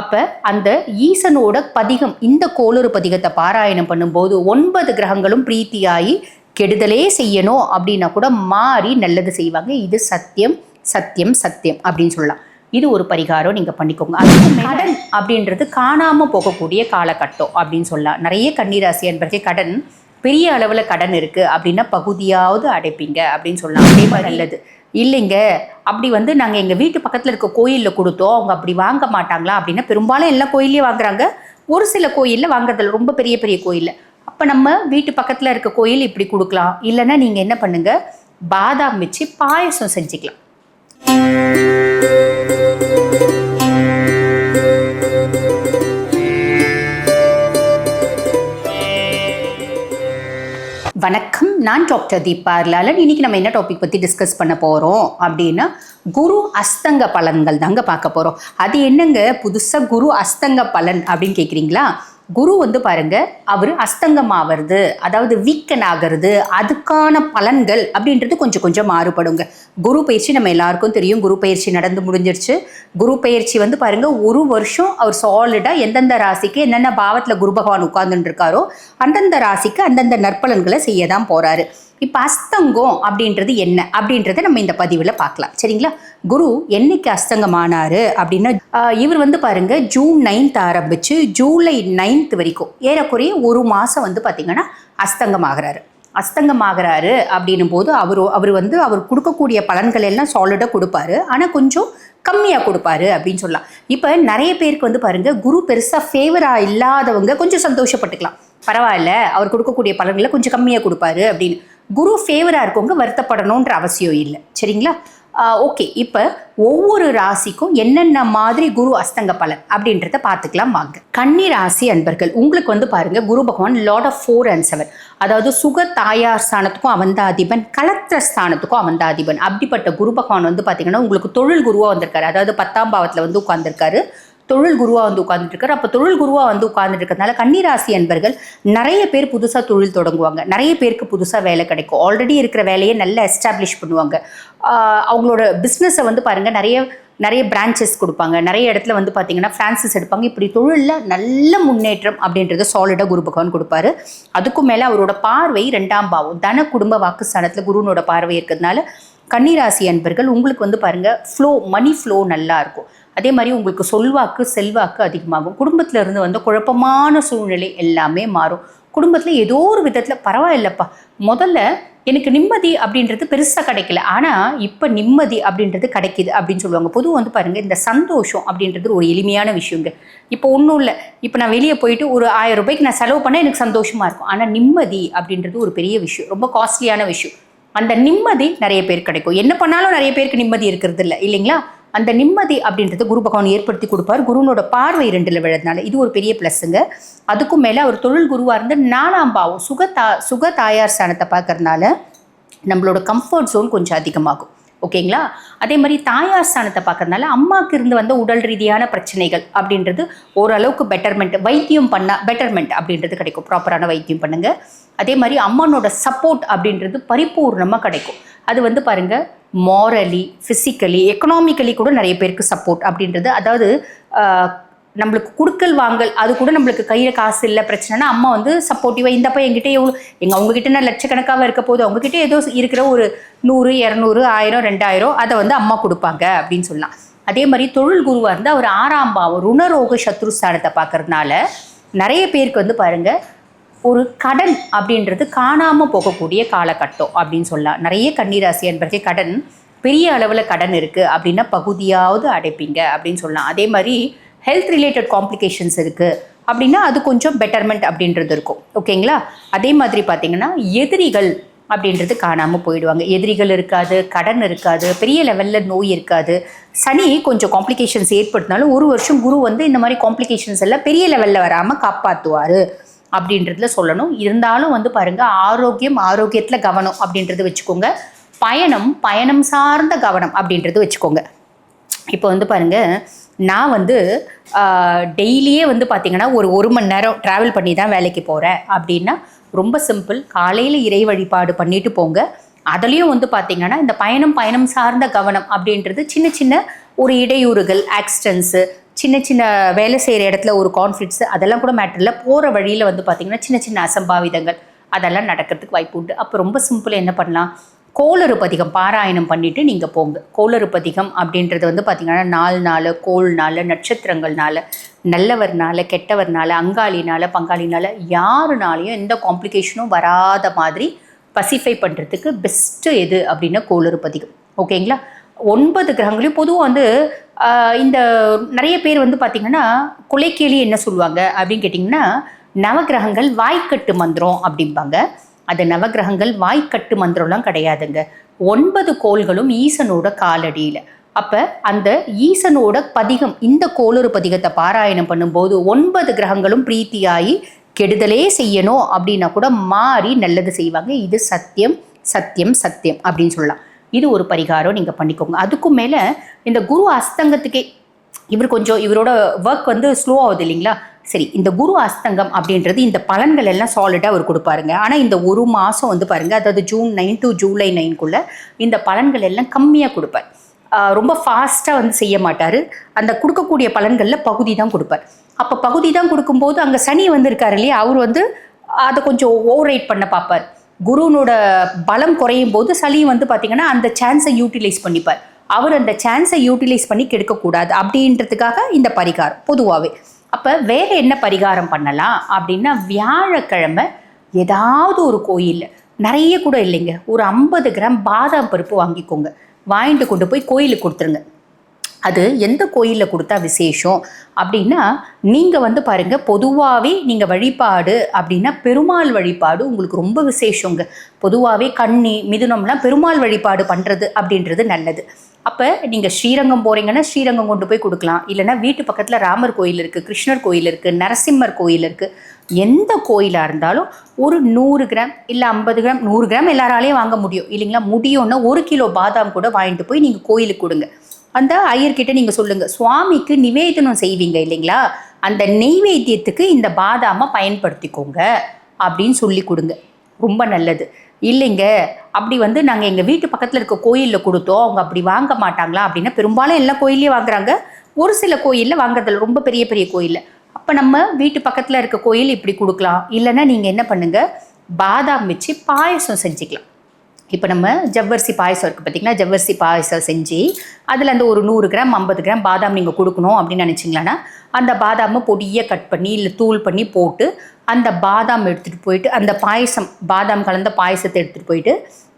அப்போ அந்த ஈசனோட பதிகம் இந்த கோளறு பதிகத்தை பாராயணம் பண்ணும்போது ஒன்பது கிரகங்களும் பிரீத்தியாகி கெடுதலே செய்யணும் அப்படின்னா கூட மாறி நல்லது செய்வாங்க. இது சத்தியம் சத்தியம் சத்தியம் அப்படின்னு சொல்லலாம். இது ஒரு பரிகாரம் நீங்கள் பண்ணிக்கோங்க. அதுக்கு கடன் அப்படின்றது காணாமல் போகக்கூடிய காலகட்டம் அப்படின்னு சொல்லலாம். நிறைய கன்னிராசி என்பதே கடன் பெரிய அளவில் கடன் இருக்குது அப்படின்னா பகுதியாவது அடைப்பீங்க அப்படின்னு சொல்லலாம். அதே மாதிரி நல்லது. இல்லைங்க அப்படி வந்து நாங்கள் எங்கள் வீட்டு பக்கத்தில் இருக்க கோயிலில் கொடுத்தோம். அவங்க அப்படி வாங்க மாட்டாங்களா அப்படின்னா பெரும்பாலும் எல்லா கோயிலையும் வாங்குறாங்க. ஒரு சில கோயிலில் வாங்குறதில்ல. ரொம்ப பெரிய பெரிய கோயிலில். அப்போ நம்ம வீட்டு பக்கத்தில் இருக்க கோயில் இப்படி கொடுக்கலாம். இல்லைன்னா நீங்கள் என்ன பண்ணுங்க? பாதாம் வச்சு பாயசம் செஞ்சுக்கலாம். வணக்கம். நான் டாக்டர் தீபா லாலன் இன்னைக்கு நம்ம என்ன டாபிக் பற்றி டிஸ்கஸ் பண்ண போகிறோம் அப்படின்னா குரு அஸ்தங்க பலன்கள் தாங்க பார்க்க போகிறோம் அது என்னங்க? புதுசாக குரு அஸ்தங்க பலன் அப்படின்னு கேட்குறீங்களா குரு வந்து பாருங்க அவர் அஸ்தங்கம் அதாவது வீக்கன் ஆகிறது அதுக்கான பலன்கள் அப்படின்றது கொஞ்சம் கொஞ்சம் மாறுபடுங்க. குரு பயிற்சி நம்ம எல்லாருக்கும் தெரியும். குரு பயிற்சி நடந்து முடிஞ்சிருச்சு. குரு பயிற்சி வந்து பாருங்க ஒரு வருஷம் அவர் சாலிடாக எந்தெந்த ராசிக்கு என்னென்ன பாவத்தில் குரு பகவான் உட்கார்ந்துட்டு இருக்காரோ அந்தந்த ராசிக்கு அந்தந்த நற்பலன்களை செய்ய தான் போகிறாரு இப்போ அஸ்தங்கம் அப்படின்றது என்ன? அப்படின்றத நம்ம இந்த பதிவில் பார்க்கலாம். சரிங்களா? குரு என்னைக்கு அஸ்தங்கம் ஆனார் அப்படின்னா இவர் வந்து பாருங்க ஜூன் நைன்த் ஆரம்பித்து ஜூலை நைன்த் வரைக்கும் ஏறக்குறைய ஒரு மாதம் வந்து பார்த்தீங்கன்னா அஸ்தங்கம் ஆகிறாரு அப்படின்னும் போது அவர் அவர் வந்து அவர் கொடுக்கக்கூடிய பலன்கள் எல்லாம் சாலிடாக கொடுப்பாரு. ஆனால் கொஞ்சம் கம்மியாக கொடுப்பாரு அப்படின்னு சொல்லலாம். இப்போ நிறைய பேருக்கு வந்து பாருங்கள் குரு பெருசாக ஃபேவராக இல்லாதவங்க கொஞ்சம் சந்தோஷப்பட்டுக்கலாம். பரவாயில்ல அவர் கொடுக்கக்கூடிய பலன்களை கொஞ்சம் கம்மியாக கொடுப்பாரு அப்படின்னு. குரு ஃபேவராக இருக்கவங்க வருத்தப்படணுன்ற அவசியம் இல்லை. சரிங்களா? ஓகே இப்போ ஒவ்வொரு ராசிக்கும் என்னென்ன மாதிரி குரு அஸ்தங்க பலன் அப்படின்றத பார்த்துக்கலாம் வாங்க. கன்னி ராசி அன்பர்கள் உங்களுக்கு வந்து பாருங்கள் Guru Bhagavan lord of four and seven அதாவது சுக தாயார் ஸ்தானத்துக்கும் அவந்த அதிபன் கலத்திர ஸ்தானத்துக்கும் அவந்தாதிபன். அப்படிப்பட்ட குரு பகவான் வந்து பார்த்தீங்கன்னா உங்களுக்கு தொழில் குருவாக வந்திருக்காரு. அதாவது பத்தாம் பாவத்தில் வந்து உட்காந்துருக்காரு தொழில் குருவாக வந்து உட்கார்ந்துட்டு இருக்காரு அப்போ தொழில் குருவாக வந்து உட்கார்ந்துட்டு இருக்கிறதுனால கன்னிராசி அன்பர்கள் நிறைய பேர் புதுசாக தொழில் தொடங்குவாங்க. நிறைய பேருக்கு புதுசாக வேலை கிடைக்கும். ஆல்ரெடி இருக்கிற வேலையை நல்லா எஸ்டாப்ளிஷ் பண்ணுவாங்க. அவங்களோட பிஸ்னஸை வந்து பாருங்கள் நிறைய நிறைய பிரான்ச்சஸ் கொடுப்பாங்க. நிறைய இடத்துல வந்து பார்த்தீங்கன்னா ஃப்ரான்சஸ் எடுப்பாங்க. இப்படி தொழிலில் நல்ல முன்னேற்றம் அப்படின்றத சாலிடாக குரு பகவான் கொடுப்பாரு. அதுக்கும் மேலே அவரோட பார்வை ரெண்டாம் பாவம். தன குடும்ப வாக்குஸ்தானத்தில் குருனோட பார்வை இருக்கிறதுனால கன்னிராசி அன்பர்கள் உங்களுக்கு வந்து பாருங்க ஃப்ளோ மணி ஃப்ளோ நல்லா இருக்கும். அதே மாதிரி உங்களுக்கு சொல்வாக்கு செல்வாக்கு அதிகமாகும். குடும்பத்தில் இருந்து வந்த குழப்பமான சூழ்நிலை எல்லாமே மாறும். குடும்பத்தில் ஏதோ ஒரு விதத்தில் பரவாயில்லப்பா முதல்ல எனக்கு நிம்மதி அப்படின்றது பெருசாக கிடைக்கல. ஆனால் இப்போ நிம்மதி அப்படின்றது கிடைக்கிது அப்படின்னு சொல்லுவாங்க. பொதுவாக வந்து பாருங்கள் இந்த சந்தோஷம் அப்படின்றது ஒரு எளிமையான விஷயங்க. இப்போ ஒன்றும் இல்லை. இப்போ நான் வெளியே போயிட்டு ஒரு ஆயிரம் ரூபாய்க்கு நான் செலவு பண்ணால் எனக்கு சந்தோஷமாக இருக்கும். ஆனால் நிம்மதி அப்படின்றது ஒரு பெரிய விஷயம். ரொம்ப காஸ்ட்லியான விஷயம். அந்த நிம்மதி நிறைய பேர் கிடைக்கும். என்ன பண்ணாலும் நிறைய பேருக்கு நிம்மதி இருக்கிறது இல்லை. இல்லைங்களா? அந்த நிம்மதி அப்படின்றது குரு பகவான் ஏற்படுத்தி கொடுப்பார். குருனோட பார்வை ரெண்டில் விழுறதுனால இது ஒரு பெரிய ப்ளஸ்ஸுங்க அதுக்கும் மேலே அவர் தொழில் குருவாக இருந்து நாலாம் பாவம் சுக தா சுக தாயார் ஸ்தானத்தை பார்க்கறதுனால நம்மளோட கம்ஃபர்ட் ஜோன் கொஞ்சம் அதிகமாகும். ஓகேங்களா அதே மாதிரி தாயார் ஸ்தானத்தை பார்க்கறதுனால அம்மாவுக்கு இருந்து வந்த உடல் ரீதியான பிரச்சனைகள் அப்படின்றது ஓரளவுக்கு பெட்டர்மெண்ட் வைத்தியம் பண்ணால் பெட்டர்மெண்ட் அப்படின்றது கிடைக்கும். ப்ராப்பரான வைத்தியம் பண்ணுங்கள் அதே மாதிரி அம்மனோட சப்போர்ட் அப்படின்றது பரிபூர்ணமாக கிடைக்கும். அது வந்து பாருங்கள் மாரலி ஃபிசிக்கலி எக்கனாமிக்கலி கூட நிறைய பேருக்கு சப்போர்ட் அப்படின்றது. அதாவது நம்மளுக்கு குடுக்கல் வாங்கல் அது கூட நம்மளுக்கு கையில் காசு இல்லை பிரச்சனைனா அம்மா வந்து சப்போர்ட்டிவாக இந்தப்பா எங்கிட்ட எவ்வளோ எங்கள் அவங்ககிட்ட நான் லட்சக்கணக்காக இருக்க போது அவங்ககிட்ட ஏதோ இருக்கிற ஒரு நூறு இரநூறு ஆயிரம் ரெண்டாயிரம் அதை வந்து அம்மா கொடுப்பாங்க அப்படின்னு சொல்லலாம். அதே மாதிரி தொழில் குருவாக இருந்தால் அவர் ஆறாம் பாவம் ருணரோக சத்ருஸ்தானத்தை பார்க்கறதுனால நிறைய பேருக்கு வந்து பாருங்கள் ஒரு கடன் அப்படின்றது காணாமல் போகக்கூடிய காலகட்டம் அப்படின்னு சொல்லலாம். நிறைய கன்னிராசி என்பதே கடன் பெரிய அளவில் கடன் இருக்குது அப்படின்னா பகுதியாவது அடைப்பீங்க அப்படின்னு சொல்லலாம். அதே மாதிரி ஹெல்த் ரிலேட்டட் காம்ப்ளிகேஷன்ஸ் இருக்குது அப்படின்னா அது கொஞ்சம் பெட்டர்மெண்ட் அப்படின்றது இருக்கும். ஓகேங்களா அதே மாதிரி பார்த்தீங்கன்னா எதிரிகள் அப்படின்றது காணாமல் போயிடுவாங்க. எதிரிகள் இருக்காது கடன் இருக்காது பெரிய லெவலில் நோய் இருக்காது. சனி கொஞ்சம் காம்ப்ளிகேஷன்ஸ் ஏற்படுத்தினாலும் ஒரு வருஷம் குரு வந்து இந்த மாதிரி காம்ப்ளிகேஷன்ஸ் எல்லாம் பெரிய லெவலில் வராமல் காப்பாற்றுவார் அப்படின்றதுல சொல்லணும். இருந்தாலும் வந்து பாருங்க ஆரோக்கியம் ஆரோக்கியத்தில் கவனம் அப்படின்றது வச்சுக்கோங்க. பயணம் பயணம் சார்ந்த கவனம் அப்படின்றது வச்சுக்கோங்க. இப்போ வந்து பாருங்க நான் வந்து டெய்லியே வந்து பார்த்திங்கன்னா ஒரு ஒரு மணி நேரம் ட்ராவல் பண்ணி தான் வேலைக்கு போகிறேன் அப்படின்னா ரொம்ப சிம்பிள் காலையில் இறை வழிபாடு பண்ணிட்டு போங்க. அதுலேயும் வந்து பார்த்திங்கன்னா இந்த பயணம் பயணம் சார்ந்த கவனம் அப்படின்றது சின்ன சின்ன ஒரு இடையூறுகள் ஆக்சிடென்ட்ஸு சின்ன சின்ன வேலை செய்கிற இடத்துல ஒரு கான்ஃப்ளிக்ஸ் அதெல்லாம் கூட மேட்டர் இல்லை. போகிற வழியில் வந்து பார்த்திங்கன்னா சின்ன சின்ன அசம்பாவிதங்கள் அதெல்லாம் நடக்கிறதுக்கு வாய்ப்பு உண்டு. அப்போ ரொம்ப சிம்பிளாக என்ன பண்ணலாம்? கோளறு பதிகம் பாராயணம் பண்ணிவிட்டு நீங்கள் போங்க. கோளறு பதிகம் அப்படின்றது வந்து பார்த்திங்கன்னா நாள் நாள் கோள் நாள் நட்சத்திரங்கள்னால நல்லவர்னால கெட்டவர்னால அங்காளினால பங்காளினால யாருனாலையும் எந்த காம்ப்ளிகேஷனும் வராத மாதிரி பசிஃபை பண்ணுறதுக்கு பெஸ்ட்டு எது அப்படின்னா கோளறு பதிகம் ஓகேங்களா ஒன்பது கிரகங்களையும் பொதுவாக வந்து இந்த நிறைய பேர் வந்து பார்த்திங்கன்னா குலைக்கேலி என்ன சொல்லுவாங்க அப்படின்னு கேட்டிங்கன்னா நவகிரகங்கள் வாய்க்கட்டு மந்திரம் அப்படிம்பாங்க. அது நவகிரகங்கள் வாய்க்கட்டு மந்திரம்லாம் கிடையாதுங்க. ஒன்பது கோள்களும் ஈசனோட காலடியில். அப்போ அந்த ஈசனோட பதிகம் இந்த கோளொரு பதிகத்தை பாராயணம் பண்ணும்போது ஒன்பது கிரகங்களும் பிரீத்தியாகி கெடுதலே செய்யணும் அப்படின்னா கூட மாறி நல்லது செய்வாங்க. இது சத்தியம் சத்தியம் சத்தியம் அப்படின்னு சொல்லலாம். இது ஒரு பரிகாரம் நீங்கள் பண்ணிக்கோங்க. அதுக்கும் மேலே இந்த குரு அஸ்தங்கத்துக்கே இவர் கொஞ்சம் இவரோட ஒர்க் வந்து ஸ்லோ ஆகுது இல்லைங்களா? சரி இந்த குரு அஸ்தங்கம் அப்படின்றது இந்த பலன்கள் எல்லாம் சாலிடாக அவர் கொடுப்பாருங்க. ஆனால் இந்த ஒரு மாதம் வந்து பாருங்கள் அதாவது ஜூன் நைன் டு ஜூலை நைன்குள்ளே இந்த பலன்கள் எல்லாம் கம்மியாக கொடுப்பார். ரொம்ப ஃபாஸ்ட்டாக வந்து செய்ய மாட்டார். அந்த கொடுக்கக்கூடிய பலன்களில் பகுதி தான் கொடுப்பார். அப்போ பகுதி தான் கொடுக்கும்போது அங்கே சனி வந்திருக்காரு இல்லையா? அவர் வந்து அதை கொஞ்சம் ஓவர் பண்ண பார்ப்பார். குருனோட பலம் குறையும் போது சளி வந்து பார்த்தீங்கன்னா அந்த சான்ஸை யூட்டிலைஸ் பண்ணிப்பார். அவர் அந்த சான்ஸை யூட்டிலைஸ் பண்ணி கெடுக்கக்கூடாது அப்படின்றதுக்காக இந்த பரிகாரம் பொதுவாகவே அப்போ வேற என்ன பரிகாரம் பண்ணலாம் அப்படின்னா வியாழக்கிழமை ஏதாவது ஒரு கோயிலில் நிறைய கூட இல்லைங்க ஒரு ஐம்பது கிராம் பாதாம் பருப்பு வாங்கிக்கோங்க. வாங்கிட்டு கொண்டு போய் கோயிலுக்கு கொடுத்துருங்க. அது எந்த கோயிலில் கொடுத்தா விசேஷம்? அப்படின்னா நீங்கள் வந்து பாருங்கள் பொதுவாகவே நீங்கள் வழிபாடு அப்படின்னா பெருமாள் வழிபாடு உங்களுக்கு ரொம்ப விசேஷங்க. பொதுவாகவே கண்ணி மிதுனம்லாம் பெருமாள் வழிபாடு பண்ணுறது அப்படின்றது நல்லது. அப்போ நீங்கள் ஸ்ரீரங்கம் போகிறீங்கன்னா ஸ்ரீரங்கம் கொண்டு போய் கொடுக்கலாம். இல்லைன்னா வீட்டு பக்கத்தில் ராமர் கோயில் இருக்குது கிருஷ்ணர் கோயில் இருக்குது நரசிம்மர் கோயில் இருக்குது எந்த கோயிலாக இருந்தாலும் ஒரு நூறு கிராம் இல்லை ஐம்பது கிராம் நூறு கிராம் எல்லாராலையும் வாங்க முடியும். இல்லைங்களா? முடியும்னா ஒரு கிலோ பாதாம் கூட வாங்கிட்டு போய் நீங்கள் கோயிலுக்கு கொடுங்க. அந்த ஐயர்கிட்ட நீங்கள் சொல்லுங்கள் சுவாமிக்கு நிவேதனம் செய்வீங்க இல்லைங்களா? அந்த நெய்வேத்தியத்துக்கு இந்த பாதாமை பயன்படுத்திக்கோங்க அப்படின்னு சொல்லி கொடுங்க. ரொம்ப நல்லது. இல்லைங்க அப்படி வந்து நாங்கள் எங்கள் வீட்டு பக்கத்தில் இருக்க கோயிலில் கொடுத்தோம். அவங்க அப்படி வாங்க மாட்டாங்களா அப்படின்னா பெரும்பாலும் எல்லா கோயிலையும் வாங்குறாங்க. ஒரு சில கோயிலில் வாங்குறதில்ல. ரொம்ப பெரிய பெரிய கோயிலில். அப்போ நம்ம வீட்டு பக்கத்தில் இருக்க கோயில் இப்படி கொடுக்கலாம். இல்லைன்னா நீங்கள் என்ன பண்ணுங்கள் பாதாம் வச்சு பாயசம் செஞ்சுக்கலாம். இப்போ நம்ம ஜவ்வரிசி பாயசம் இருக்குது பார்த்திங்கன்னா ஜவ்வரிசி பாயசம் செஞ்சு அதில் அந்த ஒரு நூறு கிராம் ஐம்பது கிராம் பாதாம் நீங்கள் கொடுக்கணும் அப்படின்னு நினச்சிங்களான்னா அந்த பாதாமை பொடியை கட் பண்ணி இல்லை தூள் பண்ணி போட்டு அந்த பாதாம் எடுத்துகிட்டு போயிட்டு அந்த பாயசம் பாதாம் கலந்த பாயசத்தை எடுத்துகிட்டு போயிட்டு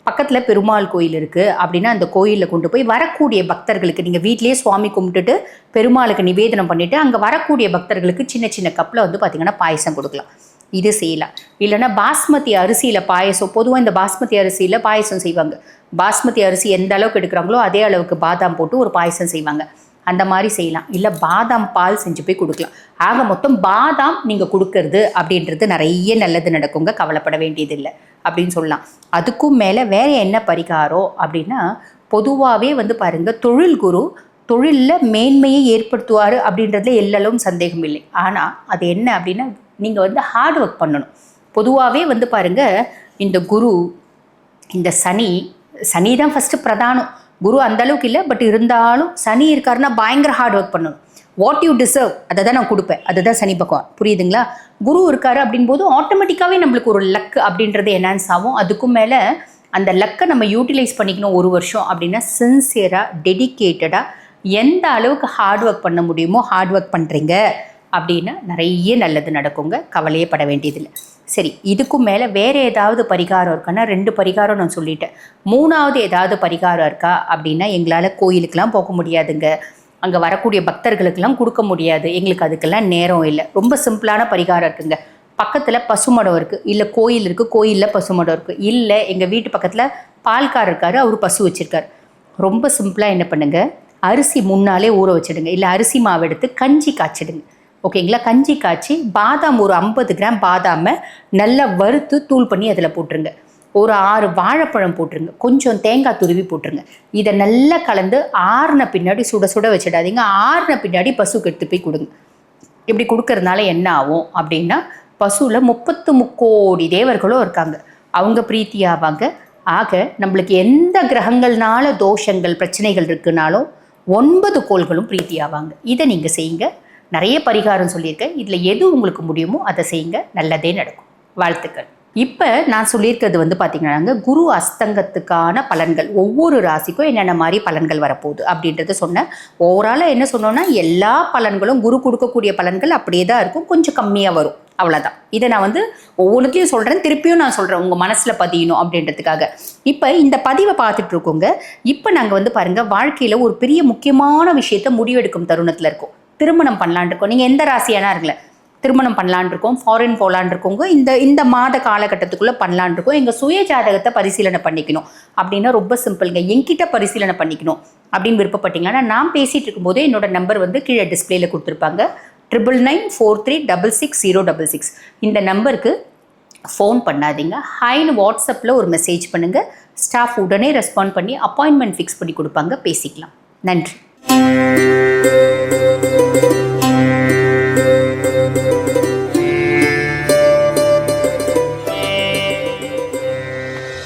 பக்கத்தில் பெருமாள் கோயில் இருக்குது அப்படின்னா அந்த கோயிலில் கொண்டு போய் வரக்கூடிய பக்தர்களுக்கு நீங்கள் வீட்டிலேயே சுவாமி கும்பிட்டுட்டு பெருமாளுக்கு நிவேதனம் பண்ணிவிட்டு அங்கே வரக்கூடிய பக்தர்களுக்கு சின்ன சின்ன கப்பில் வந்து பார்த்திங்கன்னா பாயசம் கொடுக்கலாம். இது செய்யலாம். இல்லைன்னா பாஸ்மதி அரிசியில் பாயசம் பொதுவாக இந்த பாஸ்மதி அரிசியில் பாயசம் செய்வாங்க. பாஸ்மதி அரிசி எந்த அளவுக்கு எடுக்கிறாங்களோ அதே அளவுக்கு பாதாம் போட்டு ஒரு பாயசம் செய்வாங்க. அந்த மாதிரி செய்யலாம். இல்லை பாதாம் பால் செஞ்சு போய் கொடுக்கலாம். ஆக மொத்தம் பாதாம் நீங்கள் கொடுக்கறது அப்படின்றது நிறைய நல்லது நடக்குங்க. கவலைப்பட வேண்டியதில்லை அப்படின்னு சொல்லலாம். அதுக்கும் மேலே வேற என்ன பரிகாரம் அப்படின்னா பொதுவாகவே வந்து பாருங்கள் தொழில் குரு தொழிலில் மேன்மையை ஏற்படுத்துவார் அப்படின்றதுல எல்லளவும் சந்தேகம் இல்லை. ஆனால் அது என்ன அப்படின்னா நீங்கள் வந்து ஹார்ட் ஒர்க் பண்ணணும். பொதுவாகவே வந்து பாருங்க இந்த குரு இந்த சனி சனி தான் ஃபஸ்ட்டு பிரதானம். குரு அந்த அளவுக்கு இல்லை பட் இருந்தாலும் சனி இருக்காருன்னா பயங்கர ஹார்ட் ஒர்க் பண்ணணும். வாட் யூ டிசர்வ் அதை தான் நான் கொடுப்பேன். அதுதான் சனி பகவான். புரியுதுங்களா? குரு இருக்காரு அப்படின்போது ஆட்டோமேட்டிக்காகவே நம்மளுக்கு ஒரு லக் அப்படின்றது என்ஹான்ஸ் ஆகும். அதுக்கும் மேலே அந்த லக்கை நம்ம யூட்டிலைஸ் பண்ணிக்கணும் ஒரு வருஷம் அப்படின்னா சின்சியராக டெடிக்கேட்டடாக எந்த அளவுக்கு ஹார்ட் ஒர்க் பண்ண முடியுமோ ஹார்ட் ஒர்க் பண்ணுறீங்க அப்படின்னா நிறைய நல்லது நடக்குங்க. கவலையே பட வேண்டியதில்லை. சரி இதுக்கும் மேலே வேறு ஏதாவது பரிகாரம் இருக்கான்னா ரெண்டு பரிகாரம் நான் சொல்லிட்டேன். மூணாவது ஏதாவது பரிகாரம் இருக்கா அப்படின்னா எங்களால் கோயிலுக்கெல்லாம் போக முடியாதுங்க. அங்கே வரக்கூடிய பக்தர்களுக்கெல்லாம் கொடுக்க முடியாது. எங்களுக்கு அதுக்கெல்லாம் நேரம் இல்லை. ரொம்ப சிம்பிளான பரிகாரம் இருக்குங்க. பக்கத்தில் பசுமடம் இருக்குது இல்லை கோயில் இருக்குது கோயிலில் பசுமடம் இருக்குது இல்லை எங்கள் வீட்டு பக்கத்தில் பால்கார் இருக்காரு. அவர் பசு வச்சுருக்காரு. ரொம்ப சிம்பிளாக என்ன பண்ணுங்க? அரிசி முன்னாலே ஊற வச்சிடுங்க. இல்லை அரிசி மாவு எடுத்து கஞ்சி காய்ச்சிடுங்க. ஓகேங்களா? கஞ்சி காய்ச்சி பாதாம் ஒரு ஐம்பது கிராம் பாதாமை நல்லா வறுத்து தூள் பண்ணி அதில் போட்டுருங்க. ஒரு ஆறு வாழைப்பழம் போட்டுருங்க. கொஞ்சம் தேங்காய் துருவி போட்டுருங்க. இதை நல்லா கலந்து ஆறின பின்னாடி சுட சுட வச்சிடாதீங்க. ஆறின பின்னாடி பசுக்கு எடுத்து போய் கொடுங்க. இப்படி கொடுக்கறதுனால என்ன ஆகும் அப்படின்னா பசுவில் முப்பத்து முக்கோடி தேவர்களும் இருக்காங்க. அவங்க பிரீத்தி ஆவாங்க. ஆக நம்மளுக்கு எந்த கிரகங்கள்னால தோஷங்கள் பிரச்சனைகள் இருக்குனாலும் ஒன்பது கோள்களும் பிரீத்தி ஆவாங்க. இதை நீங்கள் செய்யுங்க. நிறைய பரிகாரம் சொல்லியிருக்கேன். இதில் எது உங்களுக்கு முடியுமோ அதை செய்யுங்க. நல்லதே நடக்கும். வாழ்த்துக்கள். இப்போ நான் சொல்லியிருக்கிறது வந்து பார்த்தீங்கன்னாங்க குரு அஸ்தங்கத்துக்கான பலன்கள். ஒவ்வொரு ராசிக்கும் என்னென்ன மாதிரி பலன்கள் வரப்போகுது அப்படின்றத சொன்னேன். ஓவராலாக என்ன சொன்னோன்னா எல்லா பலன்களும் குரு கொடுக்கக்கூடிய பலன்கள் அப்படியே தான் இருக்கும். கொஞ்சம் கம்மியாக வரும். அவ்வளோதான் இதை நான் வந்து ஒவ்வொன்றுத்தையும் சொல்கிறேன் திருப்பியும் நான் சொல்கிறேன் உங்கள் மனசில் பதியணும் அப்படின்றதுக்காக. இப்போ இந்த பதிவை பார்த்துட்டு இருக்கோங்க. இப்போ நாங்கள் வந்து பாருங்கள் வாழ்க்கையில் ஒரு பெரிய முக்கியமான விஷயத்தை முடிவெடுக்கும் தருணத்தில் இருக்கோம். திருமணம் பண்ணலான் இருக்கோம் நீங்கள் எந்த ராசியானா இருக்கல திருமணம் பண்ணலான் இருக்கோம் ஃபாரின் போகலான் இருக்கோங்க இந்த இந்த மாத காலகட்டத்துக்குள்ளே பண்ணலான் இருக்கோம் எங்கள் சுய ஜாதகத்தை பரிசீலனை பண்ணிக்கணும். அப்படின்னா ரொம்ப சிம்பிளுங்க. எங்கிட்ட பரிசீலனை பண்ணிக்கணும் அப்படின்னு விருப்பப்பட்டீங்கன்னா நான் பேசிகிட்டு இருக்கும்போதே என்னோட நம்பர் வந்து கீழே டிஸ்பிளேல கொடுத்துருப்பாங்க. Triple nine four three double six zero double six இந்த நம்பருக்கு ஃபோன் பண்ணாதீங்க. ஹைன்னு வாட்ஸ்அப்பில் ஒரு மெசேஜ் பண்ணுங்கள் ஸ்டாஃப் உடனே ரெஸ்பாண்ட் பண்ணி அப்பாயின்மெண்ட் ஃபிக்ஸ் பண்ணி கொடுப்பாங்க. பேசிக்கலாம். நன்றி. thank you.